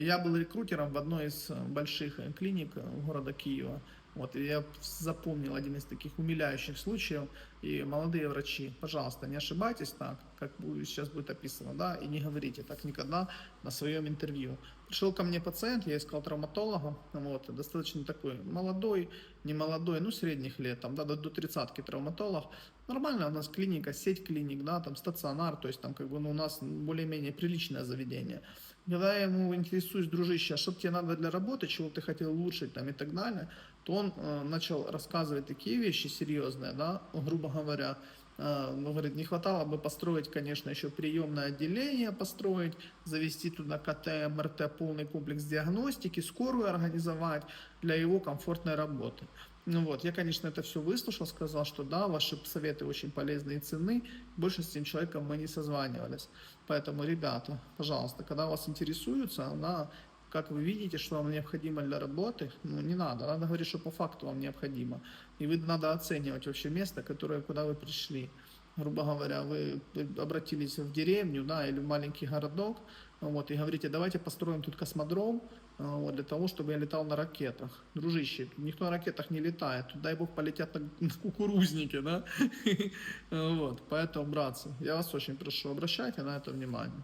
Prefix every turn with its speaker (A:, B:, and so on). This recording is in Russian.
A: Я был рекрутером в одной из э, больших э, клиник э, города Киева. Вот, и я запомнил один из таких умиляющих случаев. И молодые врачи, пожалуйста, не ошибайтесь так, как сейчас будет описано, да, и не говорите так никогда на своем интервью. Пришел ко мне пациент, я искал травматолога, вот, достаточно такой молодой, не молодой, ну, средних лет, там, да, до, до 30 травматолог. Нормально у нас клиника, сеть клиник, да, там стационар, то есть там как бы ну, у нас более-менее приличное заведение. Когда я ему интересуюсь, дружище, а что тебе надо для работы, чего ты хотел улучшить там и так далее, то он э, начал рассказывать такие вещи серьезные, да, грубо говоря, Э, говорит, не хватало бы построить, конечно, еще приемное отделение построить, завести туда КТ, МРТ, полный комплекс диагностики, скорую организовать для его комфортной работы. Ну вот, я, конечно, это все выслушал, сказал, что да, ваши советы очень полезны и ценны. Больше с этим человеком мы не созванивались. Поэтому, ребята, пожалуйста, когда вас интересуются, на как вы видите, что вам необходимо для работы, ну не надо, надо говорить, что по факту вам необходимо. И вы надо оценивать вообще место, которое, куда вы пришли. Грубо говоря, вы обратились в деревню, да, или в маленький городок, вот, и говорите, давайте построим тут космодром, а, вот, для того, чтобы я летал на ракетах. Дружище, никто на ракетах не летает, тут, дай бог, полетят на, на кукурузники, да, вот, поэтому, братцы, я вас очень прошу, обращайте на это внимание.